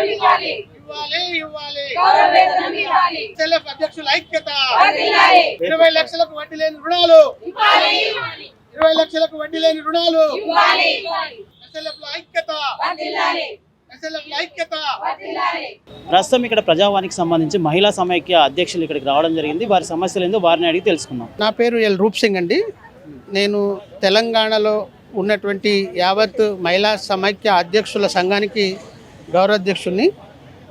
వేతనం ఇవ్వాలి. ఇవ్వాలి ఇవ్వాలి. గౌరవ వేతనం ఇవ్వాలి. సెల్ఎఫ్ అధ్యక్షుల ఐక్యత. వర్ధిల్లాలి ఇరవై లక్షలకు వడ్డీ లేని రుణాలు. ఇవ్వాలి. ఇవ్వాలి. ఇరవై లక్షలకు వడ్డీ లేని రుణాలు. ఎస్ఎల్ఎఫ్ ఐక్యత. ప్రస్తుతం ఇక్కడ ప్రజావానికి సంబంధించి మహిళా సమైక్య అధ్యక్షులు ఇక్కడికి రావడం జరిగింది. వారి సమస్యలు ఏందో వారిని అడిగి తెలుసుకుందాం. నా పేరు ఎల్ రూప్ సింగ్ అండి. నేను తెలంగాణలో ఉన్నటువంటి యావత్ మహిళా సమైక్య అధ్యక్షుల సంఘానికి గౌరవాధ్యక్షుడిని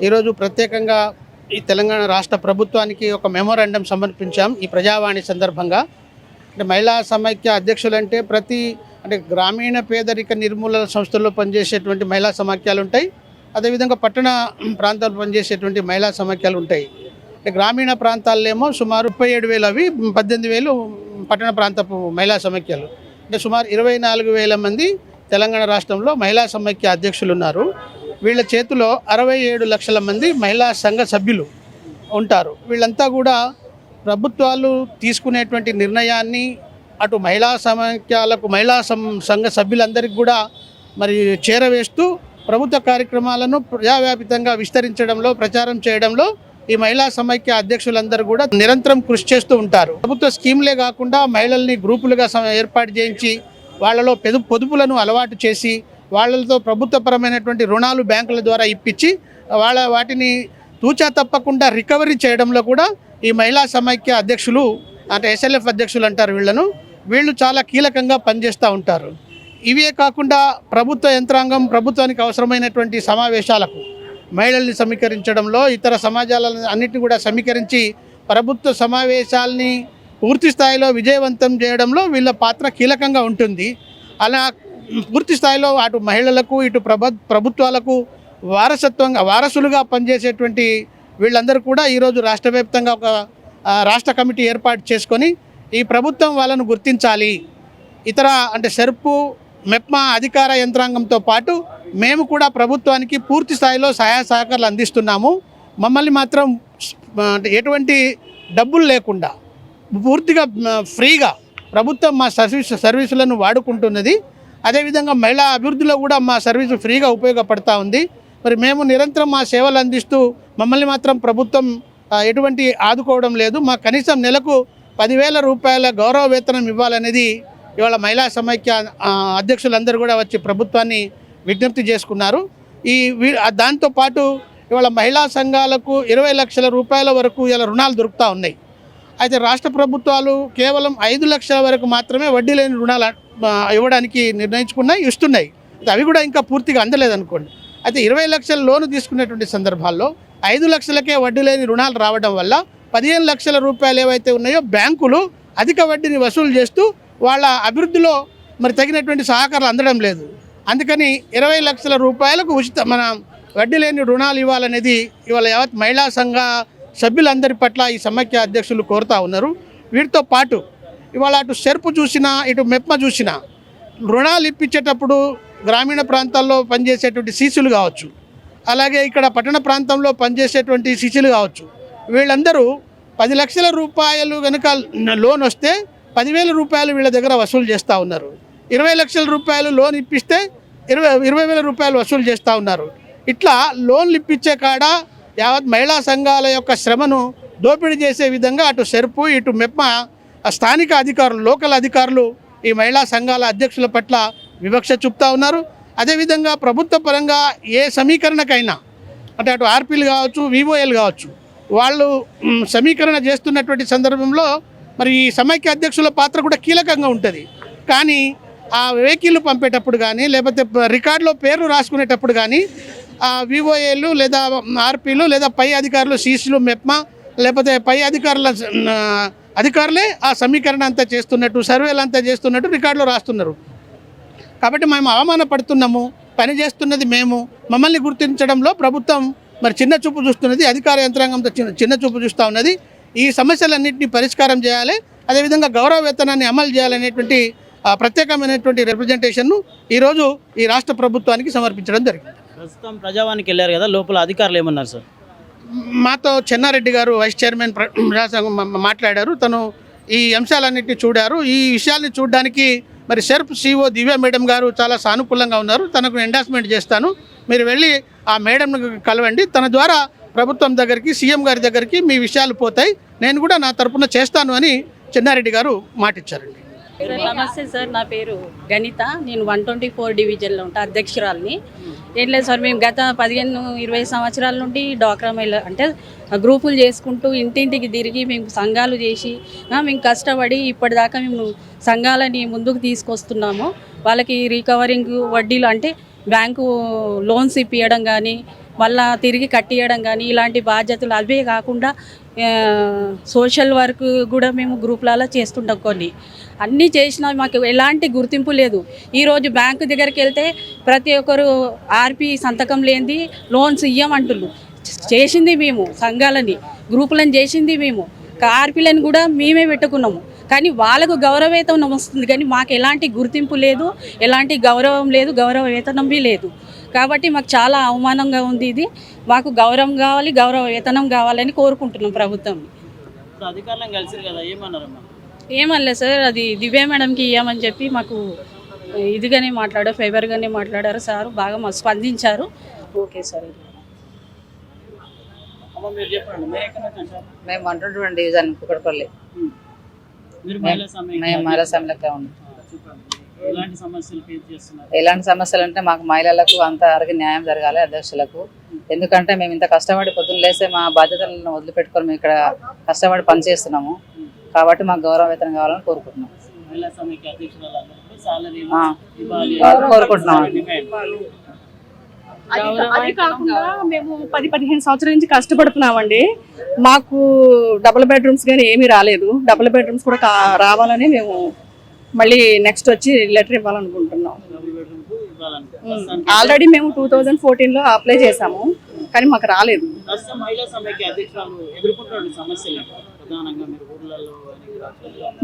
ఈరోజు ప్రత్యేకంగా ఈ తెలంగాణ రాష్ట్ర ప్రభుత్వానికి ఒక మెమోరాండం సమర్పించాం ఈ ప్రజావాణి సందర్భంగా. అంటే మహిళా సమైక్య అధ్యక్షులంటే ప్రతి అంటే గ్రామీణ పేదరిక నిర్మూలన సంస్థల్లో పనిచేసేటువంటి మహిళా సమాఖ్యలు ఉంటాయి. అదేవిధంగా పట్టణ ప్రాంతాల్లో పనిచేసేటువంటి మహిళా సమాఖ్యాలు ఉంటాయి. అంటే గ్రామీణ ప్రాంతాల్లో సుమారు ముప్పై ఏడు వేలు అవి పద్దెనిమిది వేలు పట్టణ ప్రాంతపు మహిళా సమాఖ్యలు. అంటే సుమారు ఇరవై నాలుగు వేల మంది తెలంగాణ రాష్ట్రంలో మహిళా సమాఖ్య అధ్యక్షులు ఉన్నారు వీళ్ళ చేతిలో అరవై ఏడు లక్షల మంది మహిళా సంఘ సభ్యులు ఉంటారు. వీళ్ళంతా కూడా ప్రభుత్వాలు తీసుకునేటువంటి నిర్ణయాన్ని అటు మహిళా సమైక్యాలకు మహిళా సం- సంఘ సభ్యులందరికీ కూడా మరి చేరవేస్తూ ప్రభుత్వ కార్యక్రమాలను ప్రజావ్యాపితంగా విస్తరించడంలో ప్రచారం చేయడంలో ఈ మహిళా సమైక్య అధ్యక్షులందరూ కూడా నిరంతరం కృషి చేస్తూ ఉంటారు. ప్రభుత్వ స్కీమ్లే కాకుండా మహిళల్ని గ్రూపులుగా ఏర్పాటు చేయించి వాళ్ళలో పెదు పొదుపులను అలవాటు చేసి వాళ్ళతో ప్రభుత్వపరమైనటువంటి రుణాలు బ్యాంకుల ద్వారా ఇప్పించి వాళ్ళ వాటిని తూచా తప్పకుండా రికవరీ చేయడంలో కూడా ఈ మహిళా సమైక్య అధ్యక్షులు అంటే ఎస్ఎల్ఎఫ్ అధ్యక్షులు అంటారు వీళ్ళను వీళ్ళు చాలా కీలకంగా పనిచేస్తూ ఉంటారు. ఇవే కాకుండా ప్రభుత్వ యంత్రాంగం ప్రభుత్వానికి అవసరమైనటువంటి సమావేశాలకు మహిళల్ని సమీకరించడంలో ఇతర సమాజాలను అన్నిటిని కూడా సమీకరించి ప్రభుత్వ సమావేశాల్ని పూర్తి స్థాయిలో విజయవంతం చేయడంలో వీళ్ళ పాత్ర కీలకంగా ఉంటుంది. అలా పూర్తి స్థాయిలో అటు మహిళలకు ఇటు ప్రభ ప్రభుత్వాలకు వారసత్వంగా వారసులుగా పనిచేసేటువంటి వీళ్ళందరూ కూడా ఈరోజు రాష్ట్ర వ్యాప్తంగా ఒక రాష్ట్ర కమిటీ ఏర్పాటు చేసుకొని ఈ ప్రభుత్వం వాళ్ళను గుర్తించాలి. ఇతర అంటే సెర్పు మెప్మా అధికార యంత్రాంగంతో పాటు మేము కూడా ప్రభుత్వానికి పూర్తి స్థాయిలో సహాయ సహకారాలు అందిస్తున్నాము. మమ్మల్ని మాత్రం అంటే ఎటువంటి డబ్బులు లేకుండా పూర్తిగా ఫ్రీగా ప్రభుత్వం మా సర్వీస్ సర్వీసులను వాడుకుంటున్నది. అదేవిధంగా మహిళా అభివృద్ధిలో కూడా మా సర్వీసు ఫ్రీగా ఉపయోగపడతా ఉంది. మరి మేము నిరంతరం మా సేవలు అందిస్తూ మమ్మల్ని మాత్రం ప్రభుత్వం ఎటువంటి ఆదుకోవడం లేదు. మా కనీసం నెలకు పదివేల రూపాయల గౌరవ వేతనం ఇవ్వాలనేది ఇవాళ మహిళా సమైక్య అధ్యక్షులందరూ కూడా వచ్చి ప్రభుత్వాన్ని విజ్ఞప్తి చేసుకున్నారు. ఈ దాంతోపాటు ఇవాళ మహిళా సంఘాలకు ఇరవై లక్షల రూపాయల వరకు ఇలా రుణాలు దొరుకుతూ ఉన్నాయి. అయితే రాష్ట్ర ప్రభుత్వాలు కేవలం ఐదు లక్షల వరకు మాత్రమే వడ్డీ లేని రుణాలు ఇవ్వడానికి నిర్ణయించుకున్నాయి ఇస్తున్నాయి. అవి కూడా ఇంకా పూర్తిగా అందలేదనుకోండి. అయితే ఇరవై లక్షల లోను తీసుకునేటువంటి సందర్భాల్లో ఐదు లక్షలకే వడ్డీ లేని రుణాలు రావడం వల్ల పదిహేను లక్షల రూపాయలు ఏవైతే ఉన్నాయో బ్యాంకులు అధిక వడ్డీని వసూలు చేస్తూ వాళ్ళ అభివృద్ధిలో మరి తగినటువంటి సహకారాలు అందడం లేదు. అందుకని ఇరవై లక్షల రూపాయలకు ఉచిత మన వడ్డీ లేని రుణాలు ఇవ్వాలనేది ఇవాళ యావత్ మహిళా సంఘ సభ్యులందరి పట్ల ఈ సమైక్య అధ్యక్షులు కోరుతా ఉన్నారు. వీటితో పాటు ఇవాళ అటు సెర్పు చూసినా ఇటు మెప్మ చూసినా రుణాలు ఇప్పించేటప్పుడు గ్రామీణ ప్రాంతాల్లో పనిచేసేటువంటి సీసులు కావచ్చు అలాగే ఇక్కడ పట్టణ ప్రాంతంలో పనిచేసేటువంటి శిశులు కావచ్చు వీళ్ళందరూ పది లక్షల రూపాయలు కనుక లోన్ వస్తే పదివేల రూపాయలు వీళ్ళ దగ్గర వసూలు చేస్తూ ఉన్నారు. ఇరవై లక్షల రూపాయలు లోన్ ఇప్పిస్తే ఇరవై ఇరవై వేల రూపాయలు వసూలు చేస్తూ ఉన్నారు. ఇట్లా లోన్లు ఇప్పించే కాడ యావత్ మహిళా సంఘాల యొక్క శ్రమను దోపిడీ చేసే విధంగా అటు సెర్పు ఇటు మెప్మ స్థానిక అధికారులు లోకల్ అధికారులు ఈ మహిళా సంఘాల అధ్యక్షుల పట్ల వివక్ష చూపుతా ఉన్నారు. అదేవిధంగా ప్రభుత్వ పరంగా ఏ సమీకరణకైనా అంటే అటు ఆర్పీలు కావచ్చు వివోఎల్ కావచ్చు వాళ్ళు సమీకరణ చేస్తున్నటువంటి సందర్భంలో మరి ఈ సమైక్య అధ్యక్షుల పాత్ర కూడా కీలకంగా ఉంటుంది. కానీ ఆ వెహికల్ పంపేటప్పుడు కానీ లేకపోతే రికార్డులో పేర్లు రాసుకునేటప్పుడు కానీ ఆ వివోఏలు లేదా ఆర్పీలు లేదా పై అధికారులు సీసీలు మెప్మా లేకపోతే పై అధికారుల అధికారులే ఆ సమీకరణ అంతా చేస్తున్నట్టు సర్వేలు అంతా చేస్తున్నట్టు రికార్డులో రాస్తున్నారు. కాబట్టి మేము అవమానపడుతున్నాము పని చేస్తున్నది మేము. మమ్మల్ని గుర్తించడంలో ప్రభుత్వం మరి చిన్న చూపు చూస్తున్నది అధికార యంత్రాంగంతో చిన్న చిన్న చూపు చూస్తూ ఉన్నది. ఈ సమస్యలన్నింటినీ పరిష్కారం చేయాలి అదేవిధంగా గౌరవ వేతనాన్ని అమలు చేయాలనేటువంటి ప్రత్యేకమైనటువంటి రిప్రజెంటేషన్ను ఈరోజు ఈ రాష్ట్ర ప్రభుత్వానికి సమర్పించడం జరిగింది. ప్రస్తుతం ప్రజావానికి వెళ్ళారు కదా లోపల అధికారులు ఏమన్నారు సార్? మాతో చెన్నారెడ్డి గారు వైస్ చైర్మన్ మాట్లాడారు. తను ఈ అంశాలన్నింటినీ చూడారు. ఈ విషయాల్ని చూడడానికి మరి సెర్ప్ సిఓ దివ్య మేడం గారు చాలా సానుకూలంగా ఉన్నారు. తనకు ఎండాస్మెంట్ చేస్తాను. మీరు వెళ్ళి ఆ మేడంను కలవండి. తన ద్వారా ప్రభుత్వం దగ్గరికి సీఎం గారి దగ్గరికి మీ విషయాలు పోతాయి. నేను కూడా నా తరపున చేస్తాను అని చెన్నారెడ్డి గారు మాటిచ్చారండి. నమస్తే సార్. నా పేరు గణిత. నేను వన్ ట్వంటీ ఫోర్ డివిజన్లో ఉంటా అధ్యక్షురాలని. ఏం లేదు సార్ మేము గత పదిహేను ఇరవై సంవత్సరాల నుండి డ్వాక్రా మహిళ అంటే గ్రూపులు చేసుకుంటూ ఇంటింటికి తిరిగి మేము సంఘాలు చేసి మేము కష్టపడి ఇప్పటిదాకా మేము సంఘాలని ముందుకు తీసుకొస్తున్నాము. వాళ్ళకి రికవరింగ్ వడ్డీలు అంటే బ్యాంకు లోన్స్ ఇప్పించడం కానీ మళ్ళా తిరిగి కట్టియడం కానీ ఇలాంటి బాధ్యతలు అవే కాకుండా సోషల్ వర్క్ కూడా మేము గ్రూప్లలో చేస్తుంటాం కొన్ని. అన్నీ చేసినా మాకు ఎలాంటి గుర్తింపు లేదు. ఈరోజు బ్యాంకు దగ్గరికి వెళ్తే ప్రతి ఒక్కరు ఆర్పి సంతకం లేనిది లోన్స్ ఇయ్యమంటున్నారు చేసింది మేము సంఘాలని గ్రూపులను చేసింది మేము. ఆర్పీలను కూడా మేమే పెట్టుకున్నాము. కానీ వాళ్ళకు గౌరవ వేతనం వస్తుంది. కానీ మాకు ఎలాంటి గుర్తింపు లేదు ఎలాంటి గౌరవం లేదు గౌరవ వేతనం లేదు. కాబట్టి మాకు చాలా అవమానంగా ఉంది ఇది. మాకు గౌరవం కావాలి గౌరవ వేతనం కావాలని కోరుకుంటున్నాం ప్రభుత్వం. అధికారులను కలిసిరు కదా ఏమన్నారమ్మా ఏమనలే సార్ అది దివ్య మేడంకి ఇవ్వమని చెప్పి మాకు ఇదిగానే మాట్లాడారు ఫేవర్గానే మాట్లాడారు సార్ బాగా మాకు స్పందించారు. Okay sir? మేము వన్ ట్వంటీ డివిజన్ కుక్కడపల్లి ఉమ్. మీరు మహిళా సమైక్య మేము మహిళా ఉన్నాం. ఎలాంటి సమస్యలు అంటే మాకు మహిళలకు అంత అరగి న్యాయం జరగాలి అధ్యక్షులకు. ఎందుకంటే మేము ఇంత కష్టపడి పొద్దున్న లేసే మా బాధ్యతలను వదిలిపెట్టుకొని మేము ఇక్కడ కష్టపడి పనిచేస్తున్నాము. కాబట్టి మాకు గౌరవ వేతనం కావాలని కోరుకుంటున్నాం. కోరుకుంటున్నాం. అది కాకుండా మేము పది పదిహేను సంవత్సరాల నుంచి కష్టపడుతున్నామండి. మాకు డబుల్ బెడ్రూమ్స్ కానీ ఏమీ రాలేదు. డబుల్ బెడ్రూమ్స్ కూడా రావాలని మేము మళ్ళీ నెక్స్ట్ వచ్చి లెటర్ ఇవ్వాలనుకుంటున్నాం. ఆల్రెడీ మేము టూ థౌజండ్ ఫోర్టీన్లో అప్లై చేసాము కానీ మాకు రాలేదు.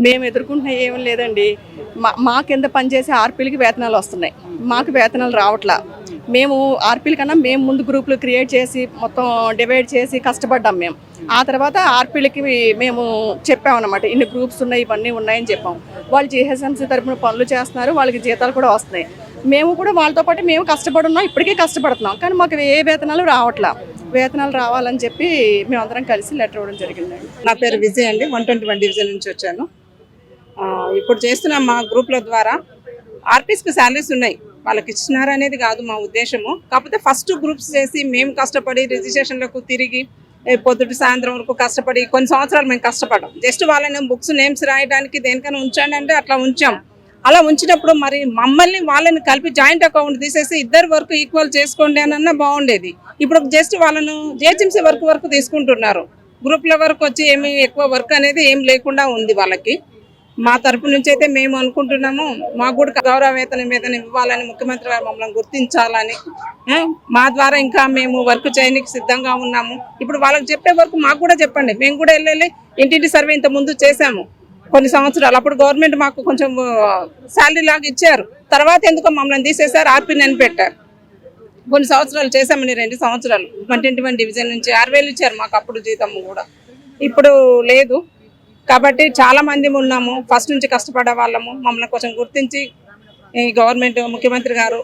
మేము ఎదుర్కొంటున్న ఏం లేదండి. మా మా కింద పనిచేసే ఆర్పీలకి వేతనాలు వస్తున్నాయి. మాకు వేతనాలు రావట్లా. మేము ఆర్పీల కన్నా మేము ముందు గ్రూపులు క్రియేట్ చేసి మొత్తం డివైడ్ చేసి కష్టపడ్డాం మేము. ఆ తర్వాత ఆర్పీలకి మేము చెప్పామన్నమాట ఇన్ని గ్రూప్స్ ఉన్నాయి ఇవన్నీ ఉన్నాయని చెప్పాం. వాళ్ళు జిహెచ్ఎంసీ తరపున పనులు చేస్తున్నారు వాళ్ళకి జీతాలు కూడా వస్తున్నాయి. మేము కూడా వాళ్ళతో పాటు మేము కష్టపడున్నాం ఇప్పటికే కష్టపడుతున్నాం. కానీ మాకు ఏ వేతనాలు రావట్లా. వేతనాలు రావాలని చెప్పి మేమందరం కలిసి లెటర్ ఇవ్వడం జరిగిందండి. నా పేరు విజయ్ అండి వన్ ట్వంటీ వన్ డివిజన్ నుంచి వచ్చాను. ఇప్పుడు చేస్తున్న మా గ్రూప్ల ద్వారా ఆర్టిస్ట్కి శాలరీస్ ఉన్నాయి. వాళ్ళకి ఇచ్చినారు అనేది కాదు మా ఉద్దేశము. కాకపోతే ఫస్ట్ గ్రూప్స్ చేసి మేము కష్టపడి రిజిస్ట్రేషన్లకు తిరిగి పొద్దుటి సాయంత్రం వరకు కష్టపడి కొన్ని సంవత్సరాలు మేము కష్టపడ్డాం. జస్ట్ వాళ్ళని బుక్స్ నేమ్స్ రాయడానికి దేనికైనా ఉంచండి అంటే అట్లా ఉంచాం. అలా ఉంచినప్పుడు మరి మమ్మల్ని వాళ్ళని కలిపి జాయింట్ అకౌంట్ తీసేసి ఇద్దరు వరకు ఈక్వల్ చేసుకోండి అని అన్నా బాగుండేది. ఇప్పుడు జస్ట్ వాళ్ళను జేహెచ్ఎంసీ వర్క్ వరకు తీసుకుంటున్నారు. గ్రూప్ల వరకు వచ్చి ఏమి ఎక్కువ వర్క్ అనేది ఏం లేకుండా ఉంది వాళ్ళకి. మా తరపు నుంచి అయితే మేము అనుకుంటున్నాము మాకు కూడా గౌరవ వేతనం వేతనం ఇవ్వాలని ముఖ్యమంత్రి గారు మమ్మల్ని గుర్తించాలని. మా ద్వారా ఇంకా మేము వర్క్ చేయడానికి సిద్ధంగా ఉన్నాము. ఇప్పుడు వాళ్ళకి చెప్పే వరకు మాకు కూడా చెప్పండి. మేము కూడా వెళ్ళి ఇంటింటి సర్వే ఇంత ముందు చేశాము. కొన్ని సంవత్సరాలు అప్పుడు గవర్నమెంట్ మాకు కొంచెం శాలరీ లాగా ఇచ్చారు. తర్వాత ఎందుకో మమ్మల్ని తీసేశారు ఆర్పీ అని పెట్టారు. కొన్ని సంవత్సరాలు చేశామని రెండు సంవత్సరాలు. వన్ ట్వంటీ వన్ డివిజన్ నుంచి ఆరు వేలు ఇచ్చారు మాకు అప్పుడు జీతం కూడా. ఇప్పుడు లేదు. కాబట్టి చాలా మంది ఉన్నాము. ఫస్ట్ నుంచి కష్టపడే వాళ్ళము. మమ్మల్ని కొంచెం గుర్తించి ఈ గవర్నమెంట్ ముఖ్యమంత్రి గారు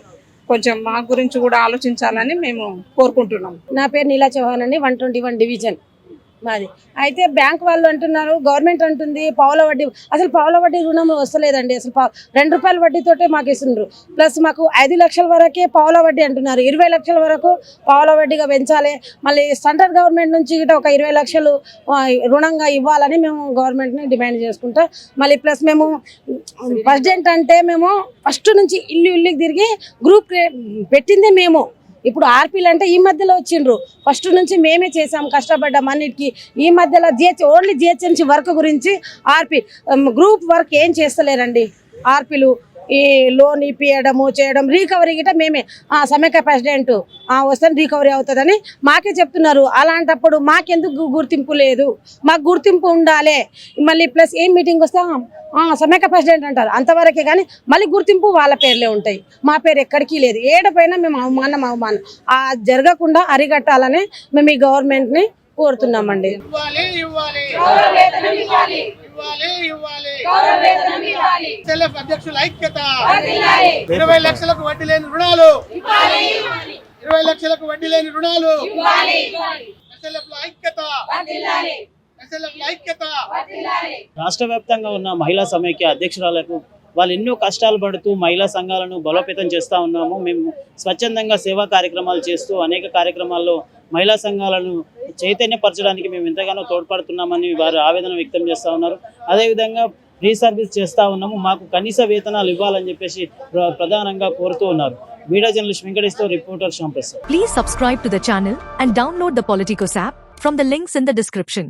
కొంచెం మా గురించి కూడా ఆలోచించాలని మేము కోరుకుంటున్నాం. నా పేరు నీలా చౌహాన్ అండి. One twenty one division. మాది. అయితే బ్యాంక్ వాళ్ళు అంటున్నారు గవర్నమెంట్ అంటుంది పావుల వడ్డీ అసలు పావుల వడ్డీ రుణం వస్తలేదండి అసలు పా- రెండు రూపాయల వడ్డీతోటే మాకు ఇస్తున్నారు ప్లస్ మాకు ఐదు లక్షల వరకే పావుల వడ్డీ అంటున్నారు. ఇరవై లక్షల వరకు పావుల వడ్డీగా పెంచాలి. మళ్ళీ సెంట్రల్ గవర్నమెంట్ నుంచి గిట్ట ఒక ఇరవై లక్షలు రుణంగా ఇవ్వాలని మేము గవర్నమెంట్ని డిమాండ్ చేసుకుంటాం. మళ్ళీ ప్లస్ మేము ప్రెసిడెంట్ అంటే మేము ఫస్ట్ నుంచి ఇల్లు ఇల్లుకి తిరిగి గ్రూప్ పెట్టింది పెట్టిందే మేము. ఇప్పుడు ఆర్పీలు అంటే ఈ మధ్యలో వచ్చిండ్రు. ఫస్ట్ నుంచి మేమే చేసాం కష్టపడ్డాం అన్నిటికీ. ఈ మధ్యలో జిహెచ్ ఓన్లీ జిహెచ్ఎంసీ వర్క్ గురించి ఆర్పీ గ్రూప్ వర్క్ ఏం చేస్తలేరండి ఆర్పీలు? ఈ లోన్ ఇప్పియడము చేయడం రికవరీ గిట మేమే. ఆ, సమైక్య ప్రెసిడెంట్ వస్తే రికవరీ అవుతుందని మాకే చెప్తున్నారు. అలాంటప్పుడు మాకెందుకు గుర్తింపు లేదు? మాకు గుర్తింపు ఉండాలి. మళ్ళీ ప్లస్ ఏం మీటింగ్ వస్తే? ఆ, సమైక్య ప్రెసిడెంట్ అంటారు. అంతవరకే కానీ మళ్ళీ గుర్తింపు వాళ్ళ పేర్లే ఉంటాయి. మా పేరు ఎక్కడికి లేదు. ఏడపైన మేము అవమానం అవమానం. ఆ జరగకుండా అరిగట్టాలని మేము ఈ గవర్నమెంట్ని కోరుతున్నామండి. ఇవ్వాలి ఇవ్వాలి. వేతనం ఇవ్వాలి ఇవ్వాలి. సెల్ఎఫ్ అధ్యక్షుల ఐక్యత. ఇరవై లక్షలకు వడ్డీ లేని రుణాలు. ఇవ్వాలి ఇవ్వాలి. ఇరవై లక్షలకు వడ్డీ లేని రుణాలు. ఐక్యత. రాష్ట్ర వ్యాప్తంగా ఉన్న మహిళా సమైక్య అధ్యక్షురాలకు వాళ్ళు ఎన్నో కష్టాలు పడుతూ మహిళా సంఘాలను బలోపేతం చేస్తూ ఉన్నాము. మేము స్వచ్ఛందంగా సేవా కార్యక్రమాలు చేస్తూ అనేక కార్యక్రమాల్లో మహిళా సంఘాలను చైతన్యపరచడానికి మేము ఎంతగానో తోడ్పడుతున్నామని వారు ఆవేదన వ్యక్తం చేస్తూ ఉన్నారు. అదేవిధంగా ఫ్రీ సర్వీస్ చేస్తూ ఉన్నాము. మాకు కనీస వేతనాలు ఇవ్వాలని చెప్పేసి ప్ర- ప్రధానంగా కోరుతూ ఉన్నారు. Media journalist Venkateswara reporter Shyamprasad. Please subscribe to the channel and download the Politicos app from the links in the description